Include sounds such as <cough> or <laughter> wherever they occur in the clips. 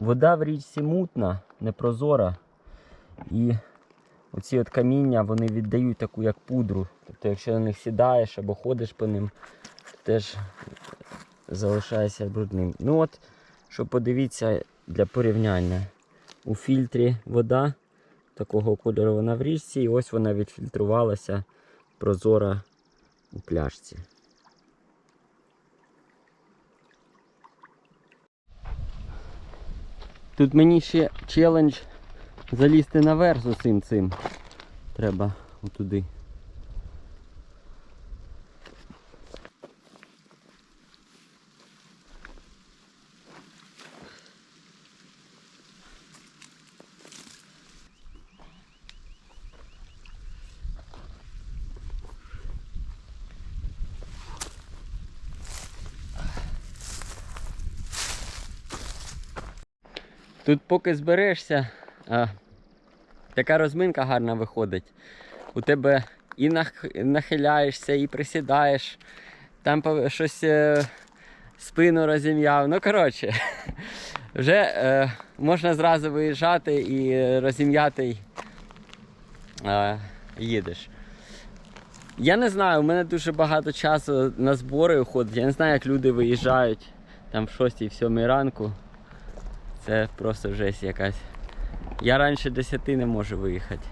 Вода в річці мутна, непрозора. І оці от каміння вони віддають таку як пудру. Тобто, якщо на них сідаєш або ходиш по ним, теж залишаєшся брудним. Ну от, що подивіться для порівняння. У фільтрі вода такого кольору вона в річці, і ось вона відфільтрувалася прозора у пляшці. Тут мені ще челендж залізти наверх з усім цим. Треба отуди. Тут поки зберешся, а, така розминка гарна виходить. У тебе і нахиляєшся, і присідаєш, там щось е, спину розім'яв. Ну, коротше, <laughs> вже е, можна зразу виїжджати і розім'ятий е, їдеш. Я не знаю, у мене дуже багато часу на збори уходить. Я не знаю, як люди виїжджають там в 6-7 ранку. Це просто жесть якась. Я раніше 10 не можу виїхати.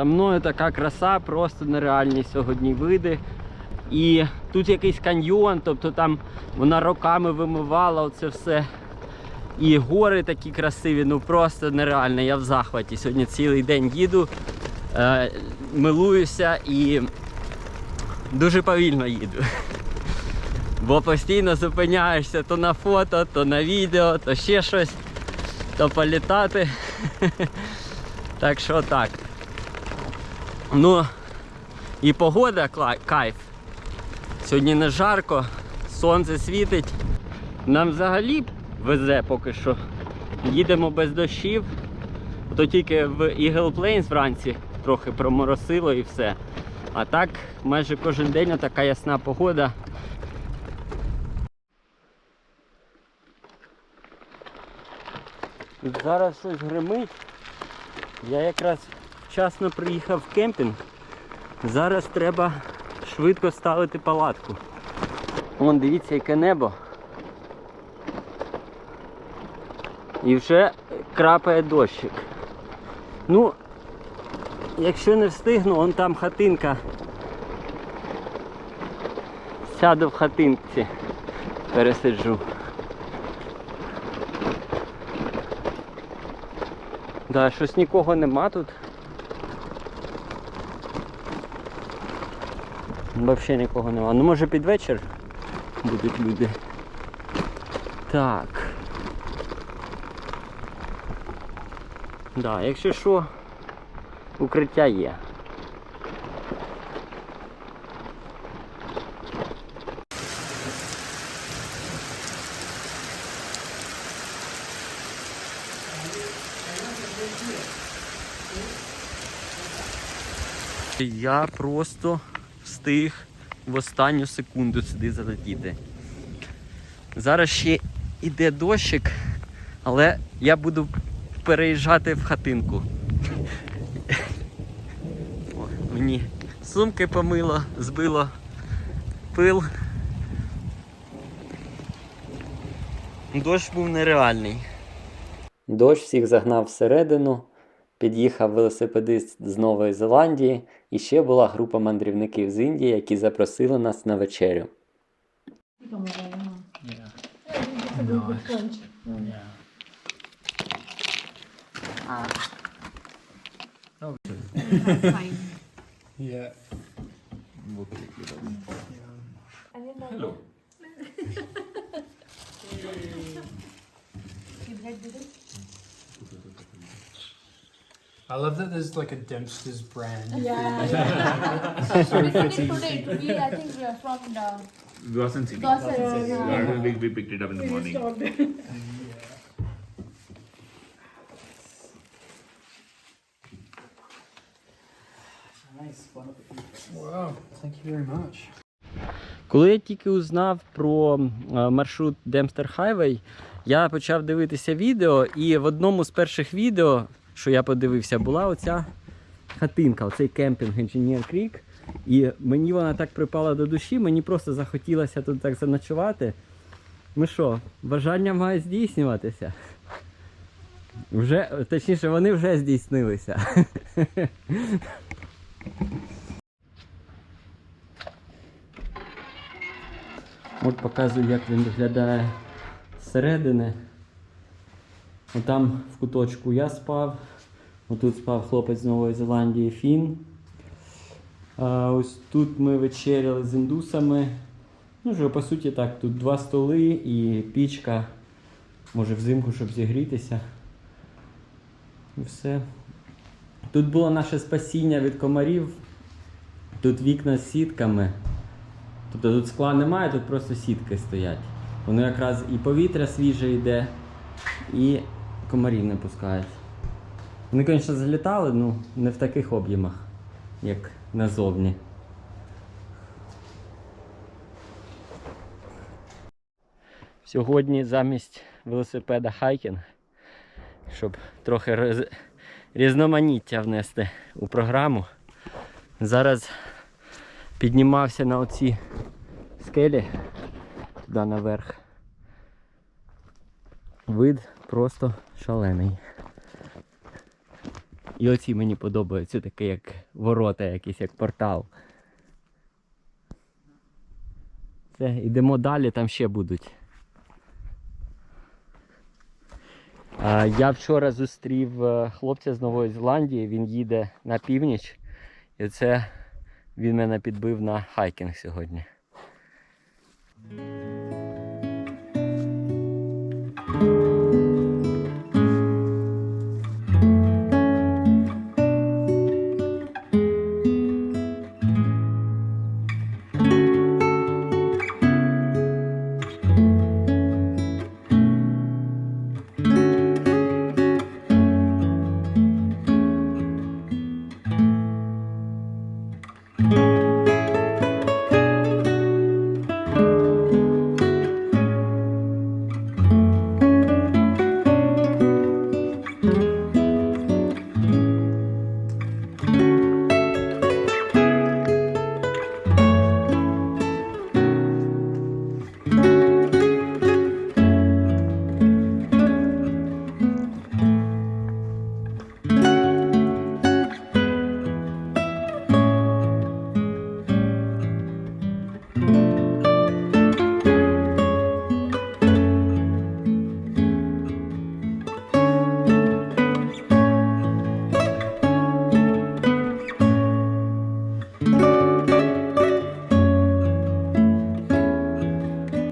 За мною така краса, просто нереальні сьогодні види. І тут якийсь каньйон, тобто там вона роками вимивала оце все. І гори такі красиві, ну просто нереально. Я в захваті. Сьогодні цілий день їду, е, милуюся і дуже повільно їду. <laughs> Бо постійно зупиняєшся то на фото, то на відео, то ще щось. то політати. <laughs> Так що так. Ну і погода кайф. Сьогодні не жарко, сонце світить. Нам взагалі везе поки що. Їдемо без дощів. То тільки в Eagle Plains вранці трохи проморосило і все. А так майже кожен день така ясна погода. Зараз щось гримить. Я якраз вчасно приїхав в кемпінг. Зараз треба швидко ставити палатку. Вон дивіться, яке небо. І вже крапає дощик. Ну, якщо не встигну, вон там хатинка. Сяду в хатинці, пересиджу. Да, щось нікого нема тут. Взагалі нікого нема. Ну може під вечір будуть люди. Так. Да, якщо що, укриття є. Я просто встиг в останню секунду сюди залетіти. Зараз ще іде дощик, але я буду переїжджати в хатинку. О, мені сумки помило, збило пил. Дощ був нереальний. Дощ всіх загнав всередину. Під'їхав велосипедист з Нової Зеландії, і ще була група мандрівників з Індії, які запросили нас на вечерю. Yeah. I love that there's like a Dempster's brand. Yeah. So we today, today, I think we are from the Dawson City. Dawson. Yeah, we, we picked it up in the morning. Wow, thank you very much. Коли я тільки узнав про е, маршрут Dempster Highway, я почав дивитися відео, і в одному з перших відео, що я подивився, була оця хатинка, оцей кемпінг Engineer Creek. І мені вона так припала до душі, мені просто захотілося тут так заночувати. Ну що, бажання має здійснюватися. Вже, точніше, вони вже здійснилися. От показую, як він виглядає зсередини. Отам в куточку я спав. Отут спав хлопець з Нової Зеландії Фін. А ось тут ми вечеряли з індусами. Ну, вже по суті так, тут два столи і пічка. Може взимку, щоб зігрітися. І все. Тут було наше спасіння від комарів. Тут вікна з сітками. Тобто тут скла немає, тут просто сітки стоять. Воно якраз і повітря свіже йде, і комарів не пускають. Вони, звісно, залітали, ну не в таких об'ємах, як назовні. Сьогодні замість велосипеда хайкінг, щоб трохи роз... різноманіття внести у програму. Зараз піднімався на оці скелі туди наверх. Вид просто шалений. І оці мені подобаються, таке як ворота, якийсь як портал. Все, йдемо далі, там ще будуть. А, Я вчора зустрів е, хлопця з Нової Зеландії, він їде на північ. І це він мене підбив на хайкінг сьогодні.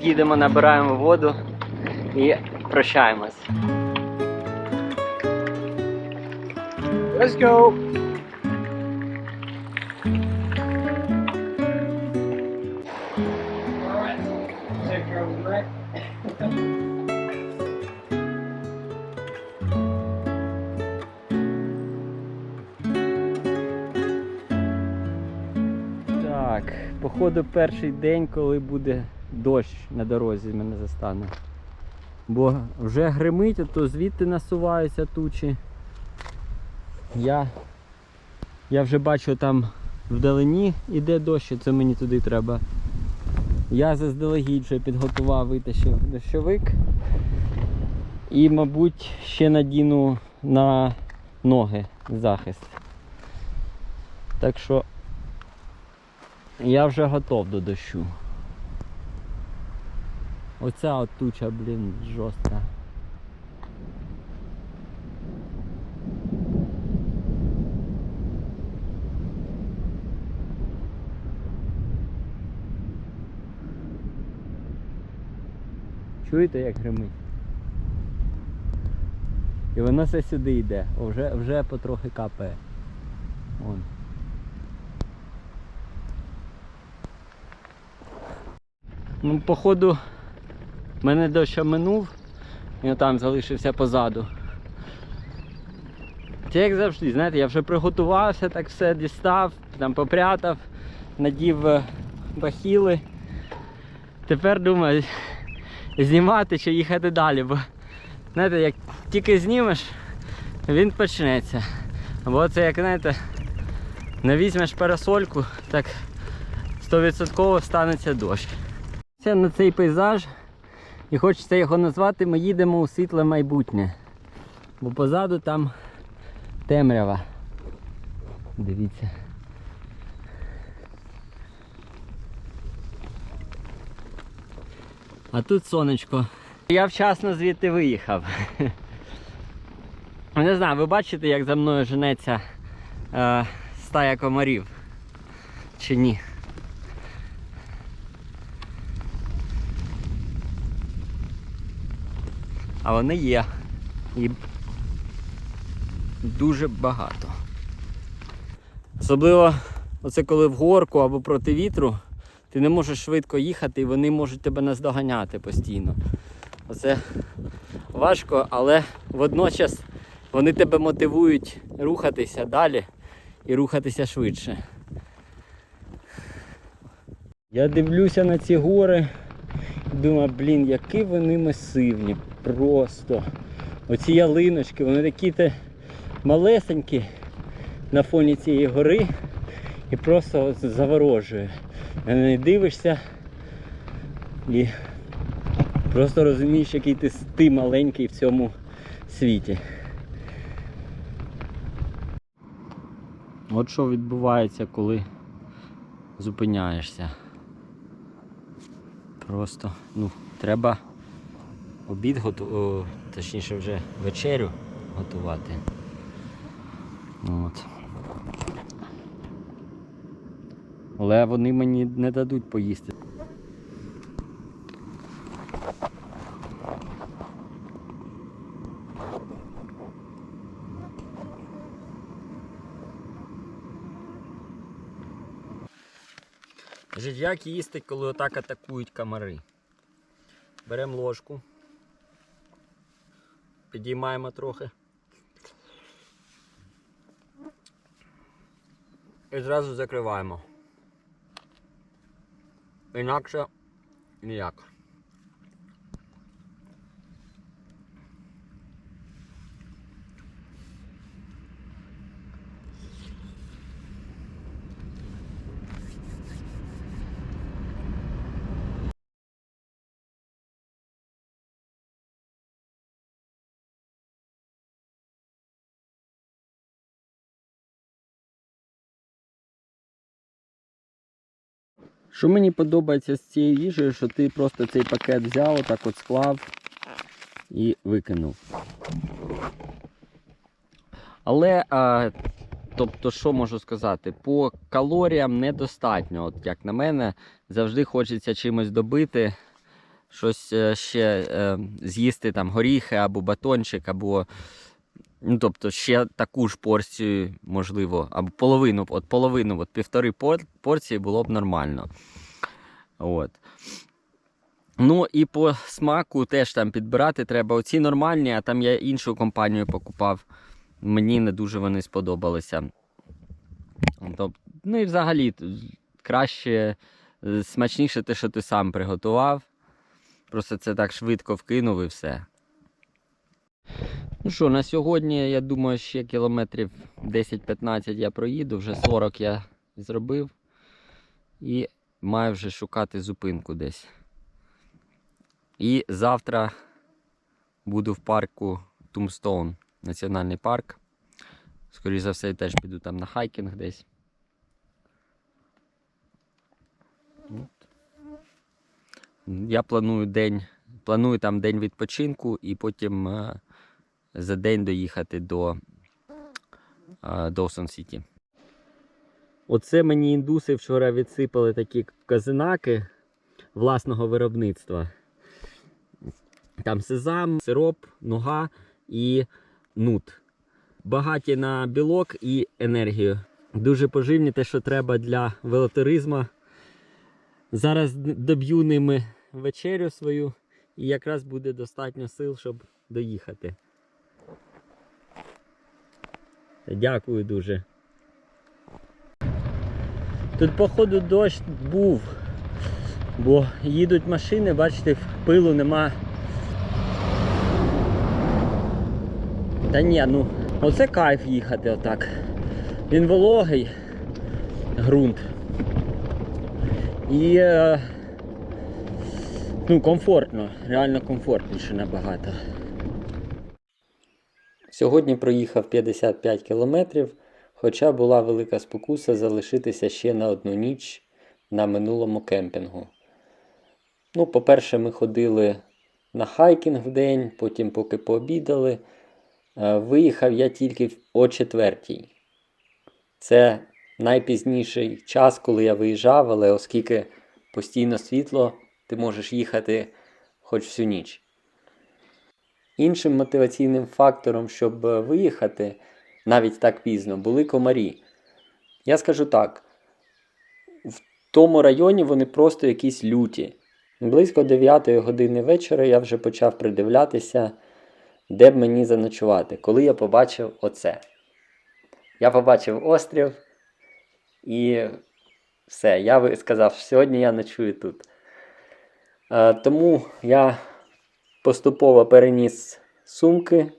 Їдемо, набираємо воду і прощаємось. Let's go. Так, походу перший день, коли буде дощ на дорозі, мене застане. Бо вже гримить, а то звідти насуваються тучі. Я, я вже бачу там вдалині іде дощ, і це мені туди треба. Я заздалегідь вже підготував, витащив дощовик. І, мабуть, ще надіну на ноги захист. Так що я вже готов до дощу. Оця от туча, блін, жорстка. Чуєте, як гримить? І воно все сюди йде, О, вже, вже потрохи капає. Вон. Ну, походу, мене дощ минув, він там залишився позаду. Це як завжди, знаєте, я вже приготувався, так все дістав, там попрятав, надів е, бахіли. Тепер думаю, знімати чи їхати далі, бо знаєте, як тільки знімеш, він почнеться. Або це як знаєте, не візьмеш парасольку, так 100% станеться дощ. Це на цей пейзаж і хочеться його назвати Ми їдемо у світле майбутнє. Бо позаду там темрява. Дивіться. А тут сонечко. Я вчасно звідти виїхав. <laughs> Не знаю, ви бачите, як за мною женеться е, стая комарів? Чи ні? А вони є. І дуже багато. Особливо оце коли в горку або проти вітру, ти не можеш швидко їхати і вони можуть тебе наздоганяти постійно. Оце важко, але водночас вони тебе мотивують рухатися далі і рухатися швидше. Я дивлюся на ці гори і думаю, блін, які вони масивні. Просто. Оці ялиночки, вони такі те малесенькі на фоні цієї гори і просто заворожує. На неї дивишся і просто розумієш, який ти, ти маленький в цьому світі. От що відбувається, коли зупиняєшся. Просто, ну, треба обід готу... точніше вже вечерю готувати. От. Але вони мені не дадуть поїсти. Як їсти, коли отак атакують комари? Беремо ложку, підіймаємо трохи. І зразу закриваємо. Інакше ніяк. Що мені подобається з цією їжею, що ти просто цей пакет взяв, отак от склав і викинув. Але, а, тобто, що можу сказати, по калоріям недостатньо. От як на мене, завжди хочеться чимось добити. щось е, ще е, з'їсти там горіхи або батончик, або. Ну, тобто ще таку ж порцію, можливо, або половину, от половину, от півтори порції було б нормально. От. Ну і по смаку теж там підбирати треба. Оці нормальні, а там я іншу компанію покупав. Мені не дуже вони сподобалися. Тобто, ну і взагалі краще, е, смачніше те, що ти сам приготував. Просто це так швидко вкинув і все. Ну що, на сьогодні, я думаю, ще кілометрів 10-15 я проїду, вже 40 я зробив. І маю вже шукати зупинку десь. І завтра буду в парку Тумстоун, національний парк. Скоріше за все, я теж піду там на хайкінг десь. Я планую день, планую там день відпочинку і потім е, за день доїхати до Доусон Сіті. Оце мені індуси вчора відсипали такі казинаки власного виробництва. Там сезам, сироп, нога і нут. Багаті на білок і енергію. Дуже поживні те, що треба для велотуризму. Зараз доб'ю ними вечерю свою, і якраз буде достатньо сил, щоб доїхати. Дякую дуже. Тут, походу, дощ був, бо їдуть машини, бачите, пилу нема. Та ні, ну, оце кайф їхати отак. Він вологий ґрунт. І е, ну, комфортно, реально комфортніше набагато. Сьогодні проїхав 55 кілометрів, хоча була велика спокуса залишитися ще на одну ніч на минулому кемпінгу. Ну, по-перше, ми ходили на хайкінг в день, потім, поки пообідали, е, виїхав я тільки о четвертій. Це найпізніший час, коли я виїжджав, але оскільки постійно світло, ти можеш їхати хоч всю ніч. Іншим мотиваційним фактором, щоб е, виїхати навіть так пізно, були комарі. Я скажу так: в тому районі вони просто якісь люті. Близько 9 години вечора я вже почав придивлятися, де б мені заночувати, коли я побачив оце. Я побачив острів і все, я сказав, сьогодні я ночую тут. Е, тому я поступово переніс сумки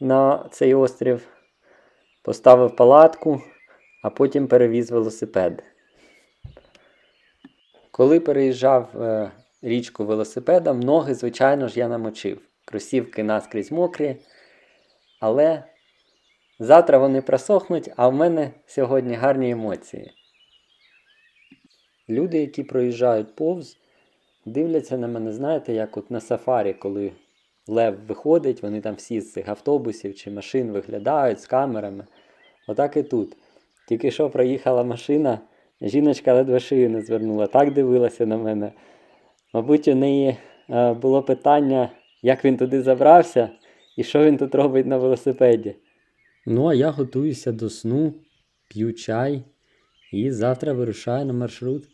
на цей острів, поставив палатку, а потім перевіз велосипед. Коли переїжджав е, річку велосипедом, ноги, звичайно ж, я намочив. Кросівки наскрізь мокрі, але завтра вони просохнуть, а в мене сьогодні гарні емоції. Люди, які проїжджають повз, дивляться на мене, знаєте, як от на сафарі, коли лев виходить, вони там всі з цих автобусів чи машин виглядають з камерами. Отак і тут. Тільки що проїхала машина, жіночка ледве шию не звернула, так дивилася на мене. Мабуть, у неї е, було питання, як він туди забрався і що він тут робить на велосипеді. Ну, а я готуюся до сну, п'ю чай і завтра вирушаю на маршрут.